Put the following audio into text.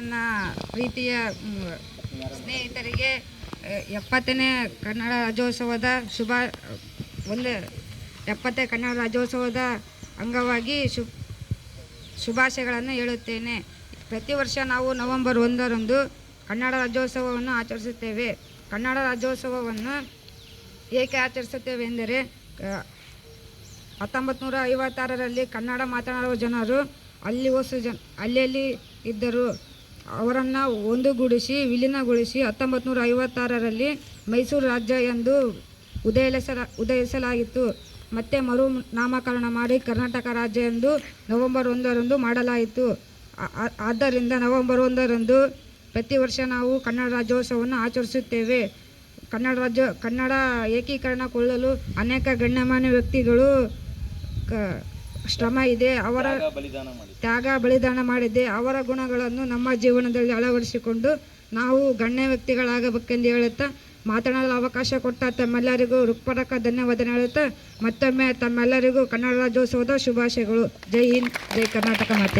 ನನ್ನ ಪ್ರೀತಿಯ ಸ್ನೇಹಿತರಿಗೆ ಎಪ್ಪತ್ತನೇ ಕನ್ನಡ ರಾಜ್ಯೋತ್ಸವದ ಶುಭ, ಒಂದು ಎಪ್ಪತ್ತೇ ಕನ್ನಡ ರಾಜ್ಯೋತ್ಸವದ ಅಂಗವಾಗಿ ಶು, ಶುಭಾಶಯಗಳನ್ನು ಹೇಳುತ್ತೇನೆ. ಪ್ರತಿ ವರ್ಷ ನಾವು ನವೆಂಬರ್ ಒಂದರಂದು ಕನ್ನಡ ರಾಜ್ಯೋತ್ಸವವನ್ನು ಆಚರಿಸುತ್ತೇವೆ. ಕನ್ನಡ ರಾಜ್ಯೋತ್ಸವವನ್ನು ಏಕೆ ಆಚರಿಸುತ್ತೇವೆ ಎಂದರೆ ಹತ್ತೊಂಬತ್ತು ನೂರ ಐವತ್ತಾರರಲ್ಲಿ ಕನ್ನಡ ಮಾತನಾಡುವ ಜನರು ಅಲ್ಲಿ ಓಸು ಜನ, ಅಲ್ಲಿ ಇದ್ದರು? ಅವರನ್ನು ಒಂದುಗೂಡಿಸಿ, ವಿಲೀನಗೊಳಿಸಿ ಹತ್ತೊಂಬತ್ತು ನೂರ ಐವತ್ತಾರರಲ್ಲಿ ಮೈಸೂರು ರಾಜ್ಯ ಎಂದು ಉದಯಿಸಲ ಉದಯಿಸಲಾಗಿತ್ತು. ಮತ್ತೆ ಮರು ನಾಮಕರಣ ಮಾಡಿ ಕರ್ನಾಟಕ ರಾಜ್ಯ ಎಂದು ನವೆಂಬರ್ ಒಂದರಂದು ಮಾಡಲಾಯಿತು. ಆದ್ದರಿಂದ ನವೆಂಬರ್ ಒಂದರಂದು ಪ್ರತಿ ವರ್ಷ ನಾವು ಕನ್ನಡ ರಾಜ್ಯೋತ್ಸವವನ್ನು ಆಚರಿಸುತ್ತೇವೆ. ಕನ್ನಡ ರಾಜ್ಯ, ಕನ್ನಡ ಏಕೀಕರಣಗೊಳ್ಳಲು ಅನೇಕ ಗಣ್ಯಮಾನ್ಯ ವ್ಯಕ್ತಿಗಳು ಕ- ಶ್ರಮ ಇದೆ. ಅವರ ತ್ಯಾಗ ಬಲಿದಾನ ಮಾಡಿದೆ ಅವರ ಗುಣಗಳನ್ನು ನಮ್ಮ ಜೀವನದಲ್ಲಿ ಅಳವಡಿಸಿಕೊಂಡು ನಾವು ಗಣ್ಯ ವ್ಯಕ್ತಿಗಳಾಗಬೇಕೆಂದು ಹೇಳುತ್ತಾ ಮಾತನಾಡಲು ಅವಕಾಶ ಕೊಟ್ಟ ತಮ್ಮೆಲ್ಲರಿಗೂ ರುಕ್ಪಡಕ ಧನ್ಯವಾದ ಹೇಳುತ್ತಾ ಮತ್ತೊಮ್ಮೆ ತಮ್ಮೆಲ್ಲರಿಗೂ ಕನ್ನಡ ರಾಜ್ಯೋತ್ಸವದ ಶುಭಾಶಯಗಳು. ಜೈ ಹಿಂದ್ ಜೈ ಕರ್ನಾಟಕ ಮಾತೆ.